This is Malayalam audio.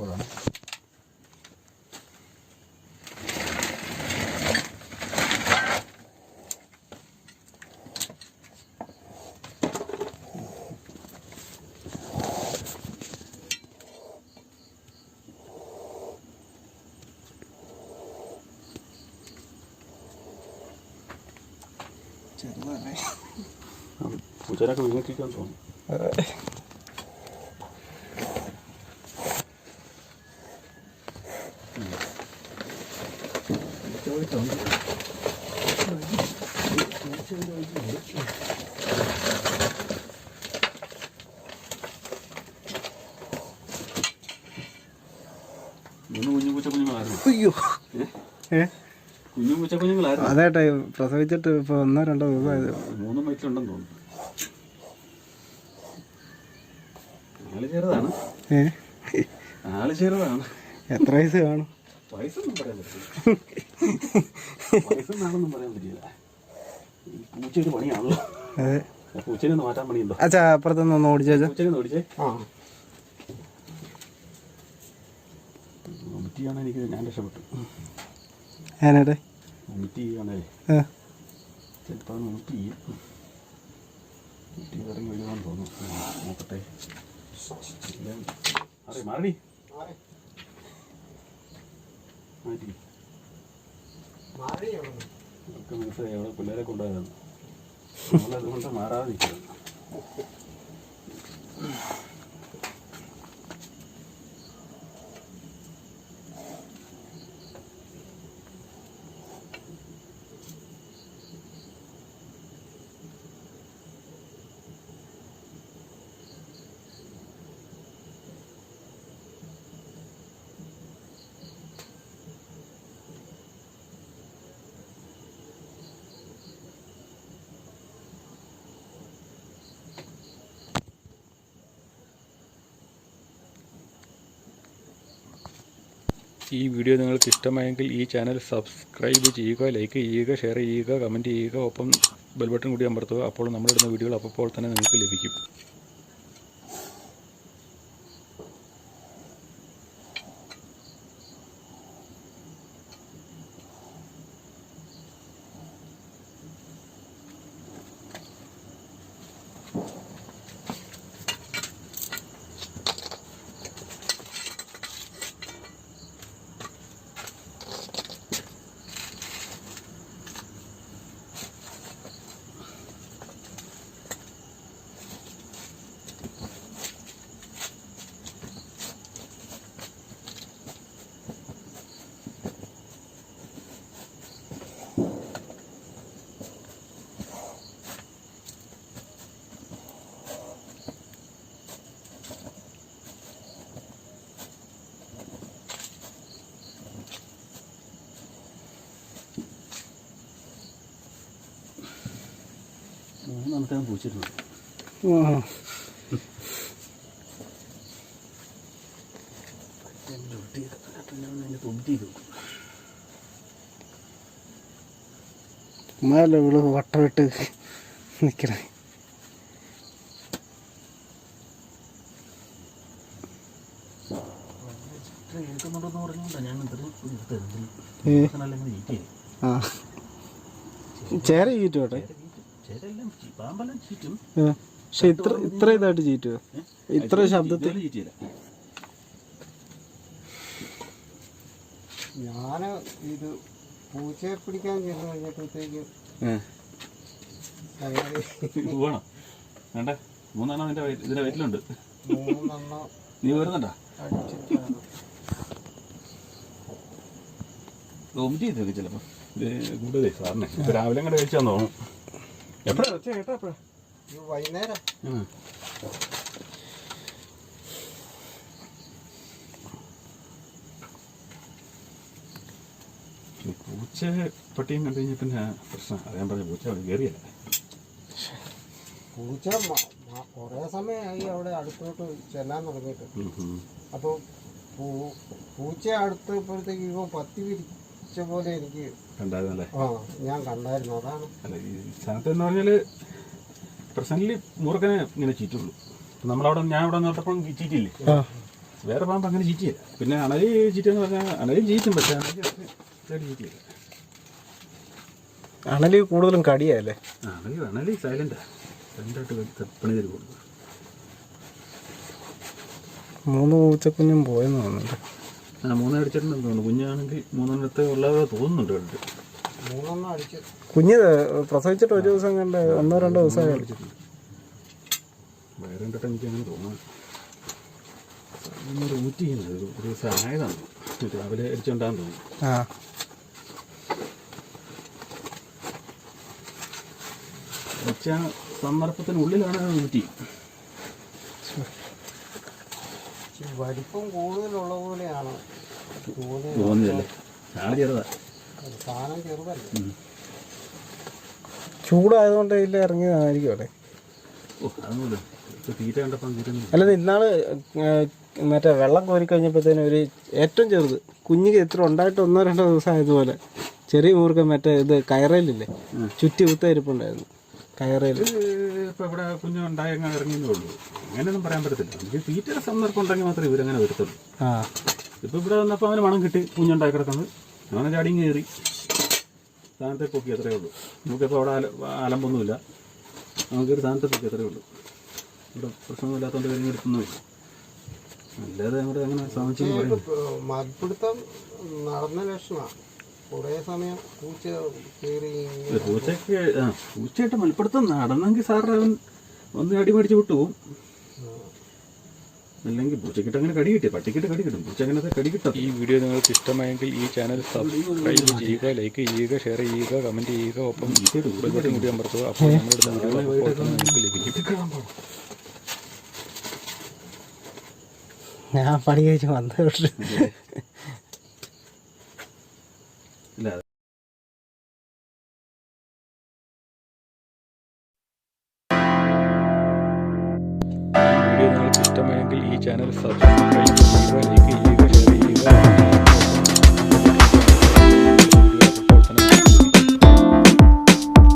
കോഴാണ് ചെറുതല്ലേ പൂച്ചനൊക്കെ വിങ്ങത്തിക്കാൻ തോന്നുന്നു ചോദിച്ചുണ്ട് മൂന്ന് കുഞ്ഞു പൂച്ച കുഞ്ഞുങ്ങളായിരുന്നു. അയ്യോ. ഏ? കുഞ്ഞു പൂച്ച കുഞ്ഞുങ്ങളായിരുന്നു. അതേട്ടെ പ്രസവിച്ചിട്ട് ഇപ്പൊ ഒന്നോ രണ്ടോ ദിവസമായത് മൂന്നും വയറ്റിലുണ്ടെന്ന് തോന്നുന്നു. ആൾ ചെറുതാണ്. ആൾ ചെറുതാണ്. എത്ര വയസ്സ് കാണും? വയസ്സൊന്നും പറയാൻ പറ്റില്ല. വയസ്സൊന്നാണെന്നും പറയാൻ പറ്റില്ല. ഈ പൂച്ച ഒരു പണിയാണല്ലോ പൂച്ചനെ ഒന്ന് മാറ്റാൻ പണിയുണ്ടോ? അച്ഛാ അപ്പുറത്തുനിന്ന് ഒന്ന് ഓടിച്ചേച്ചാ പൂച്ചനെ ഒന്ന് ഓടിച്ചേ. ആ. വൊമിറ്റ് എനിക്ക് ഞാൻ രക്ഷപ്പെട്ടു. ഞാനേട്ടെ? വൊമിറ്റ് ചെയ്യണേ. ആ. ചിലപ്പോൾ അത് വൊമിറ്റ് ചെയ്യും. വൊമിറ്റ് ചെയ്ത് ഇറങ്ങി വരുവാന്ന് തോന്നുന്നു. നോക്കട്ടെ. അതെ മാറടി മാറ്റി. നമുക്ക് മനസ്സിലായി. അവിടെ പിള്ളേരെ കൊണ്ടുപോയതാണ്. നമ്മളതുകൊണ്ട് മാറാതെ നിൽക്കുന്നത് ഈ വീഡിയോ നിങ്ങൾക്ക് ഇഷ്ടമായെങ്കിൽ ഈ ചാനൽ സബ്സ്ക്രൈബ് ചെയ്യുക ലൈക്ക് ചെയ്യുക ഷെയർ ചെയ്യുക കമന്റ് ചെയ്യുക ഒപ്പം ബെൽബട്ടൺ കൂടി അമർത്തുക. അപ്പോൾ നമ്മളിടുന്ന വീഡിയോകൾ അപ്പോൾ തന്നെ നിങ്ങൾക്ക് ലഭിക്കും. ഞാൻ പൂച്ചിട്ടുണ്ട് ഉമ്മയല്ലേ ഇവൾ വട്ടമിട്ട് കേൾക്കുന്നുണ്ടെന്ന് പറഞ്ഞുകൊണ്ടാണ് ഞാൻ അല്ലെങ്കിൽ ചേര ചീറ്റോട്ടെ പക്ഷെ ഇത്ര ഇത്ര ഇതായിട്ട് ചീറ്റുവോ? ഇത്ര ശബ്ദത്തിൽ ഞാൻ ഞാൻ ഇത് പൂച്ചയെ പിടിക്കാൻ ചെന്ന് കഴിഞ്ഞപ്പോഴത്തേക്ക് വേണം വേണ്ട? മൂന്നെണ്ണം നിന്റെ വയറ്റ്- ഇതിന്റെ നീ വരുന്നുണ്ടാ? അടിച്ചിട്ടാണ് വൊമിറ്റ് ചെയ്തേക്ക് ചിലപ്പോൾ ഇത് കൂടുതലേ സാറിനെ. ഇപ്പൊ രാവിലെ കഴിച്ചാന്ന് തോന്നുന്നു. എപ്പോഴാ? വെച്ചാ കേട്ടോ എപ്പോഴാ? വൈകുന്നേരം. പൂച്ച പട്ടിയും കണ്ടു കഴിഞ്ഞാൽ പിന്നെ പ്രശ്നം. അറിയാൻ പറഞ്ഞ പൂച്ച അവിടെ കയറിയല്ല പൂച്ച കുറേ സമയമായി അവിടെ അടുത്തോട്ട് ചെല്ലാൻ തുടങ്ങിയിട്ട്. അപ്പോൾ പൂ പൂച്ച അടുത്തപ്പോഴത്തേക്ക് ഇപ്പോൾ പത്തി വിരിച്ച പോലെ എനിക്ക് കണ്ടായിരുന്നല്ലേ? ആ ഞാൻ കണ്ടായിരുന്നു. അതാണ്. അല്ല ഈ സ്ഥലത്ത് എന്ന് പറഞ്ഞാൽ പ്രസന്റ്ലി മൂർഖനെ ഇങ്ങനെ ചീറ്റുള്ളൂ നമ്മളവിടെ ഞാൻ ഇവിടെ നോട്ടപ്പോൾ ചീറ്റില്ലേ ആ. വേറെ പാമ്പ് അങ്ങനെ ചീറ്റിയില്ല. പിന്നെ അണലി ചീറ്റെന്ന് പറഞ്ഞാൽ അണലി ചീറ്റും പക്ഷേ അണലി ചീറ്റിയില്ല. അണലി കൂടുതലും കടിയല്ലേ അണലി അണലി സൈലന്റാ സൈലന്റായിട്ട് പണി. തരും മൂന്ന് പൂച്ചക്കുഞ്ഞും പോയെന്ന് തോന്നുന്നുണ്ട്. ആ മൂന്ന് അടിച്ചിട്ടുണ്ടെന്ന് തോന്നുന്നു. കുഞ്ഞാണെങ്കിൽ മൂന്നെണ്ണത്തെ ഉള്ളവരെ തോന്നുന്നുണ്ട് കണ്ടിട്ട്. മൂന്നെണ്ണം അടിച്ച്. കുഞ്ഞ് പ്രസവിച്ചിട്ട് ഒരു ദിവസം കണ്ട് ഒന്നോ രണ്ടോ ദിവസം അടിച്ചിട്ടുണ്ട് വയറ് കണ്ടിട്ട് എനിക്ക് അങ്ങനെ തോന്നുന്നു റൂറ്റ് ചെയ്യുന്നത് ഒരു ദിവസം ആയതാണ്. രാവിലെ അടിച്ചോണ്ടാന്ന് തോന്നുന്നു. ആ. ഉച്ച സന്ദർഭത്തിനുള്ളിലാണ് അത് ഊറ്റി. വലിപ്പം കൂടുതലുള്ള പോലെയാണ്. തോന്നിയത് സാധനം ചെറുതല്ലേ? ചൂടായതുകൊണ്ട് ഇല്ല ഇറങ്ങിയതായിരിക്കും അവിടെ. അല്ല അല്ലാതെ ഇന്നാൾ മറ്റേ വെള്ളം കോരി കഴിഞ്ഞപ്പോഴത്തേനും ഒരു ഏറ്റവും ചെറുത്. കുഞ്ഞിക്ക് എത്ര ഉണ്ടായിട്ട് ഒന്നോ രണ്ടോ ദിവസം ആയതുപോലെ ചെറിയ മൂർക്കം മറ്റേ ഇത് കയറയിലില്ലേ? ചുറ്റി കുത്തരിപ്പുണ്ടായിരുന്നു കയറയിൽ ഇപ്പൊ ഇവിടെ കുഞ്ഞു ഉണ്ടായി ഇറങ്ങിയേ ഉള്ളൂ. അങ്ങനെയൊന്നും പറയാൻ പറ്റത്തില്ല. നമുക്ക് തീറ്റയുടെ സന്ദർഭം ഉണ്ടെങ്കിൽ മാത്രമേ ഇവരങ്ങനെ വരുത്തുള്ളൂ. ആ. ഇപ്പൊ ഇവിടെ വന്നപ്പോൾ അവന് മണം കിട്ടി കുഞ്ഞുണ്ടായി കിടക്കുന്നത്. അവനെ ചാടിയും കയറി സ്ഥാനത്തെ പൊക്കി അത്രേ ഉള്ളൂ. നമുക്കിപ്പോൾ അവിടെ അല അലമ്പൊന്നുമില്ല. നമുക്കൊരു സ്ഥാനത്തെ പൊക്കി അത്രേ ഉള്ളൂ. ഇവിടെ പ്രശ്നമൊന്നുമില്ലാത്തതുകൊണ്ട് കാര്യങ്ങൾ എടുക്കുന്നുമില്ല അല്ലാതെ നമ്മുടെ അങ്ങനെ സാധിച്ചു മൽപ്പിടുത്തം നടന്ന ലക്ഷണമാണ് കുറേ സമയം പൂച്ച കയറി ഇങ്ങനെ പൂച്ചയ്ക്ക് ആ പൂച്ചയായിട്ട് മൽപ്പിടുത്തം നടന്നെങ്കിൽ സാറിന് അവൻ ഒന്ന് അടി മേടിച്ച് വിട്ടു പോകും അല്ലെങ്കിൽ പൂച്ചക്കിട്ട് അങ്ങനെ കടി കിട്ടി പട്ടിക്കിട്ട് കടി കിട്ടും. പൂച്ച അങ്ങനത്തെ കടി കിട്ടും. ഈ വീഡിയോ നിങ്ങൾക്ക് ഇഷ്ടമായെങ്കിൽ ഈ ചാനൽ സബ്സ്ക്രൈബ് ചെയ്യുക ലൈക്ക് ചെയ്യുക ഷെയർ ചെയ്യുക കമന്റ് ചെയ്യുക ഒപ്പം കൂടി അമർത്തുക. അപ്പോൾ നിങ്ങൾക്ക് ലഭിക്കും. ഞാൻ പണി കഴിച്ച് വന്നു सिस्टम एंगल ये चैनल सब्सक्राइब कीजिएगा लेकिन कीजिएगा। शेयर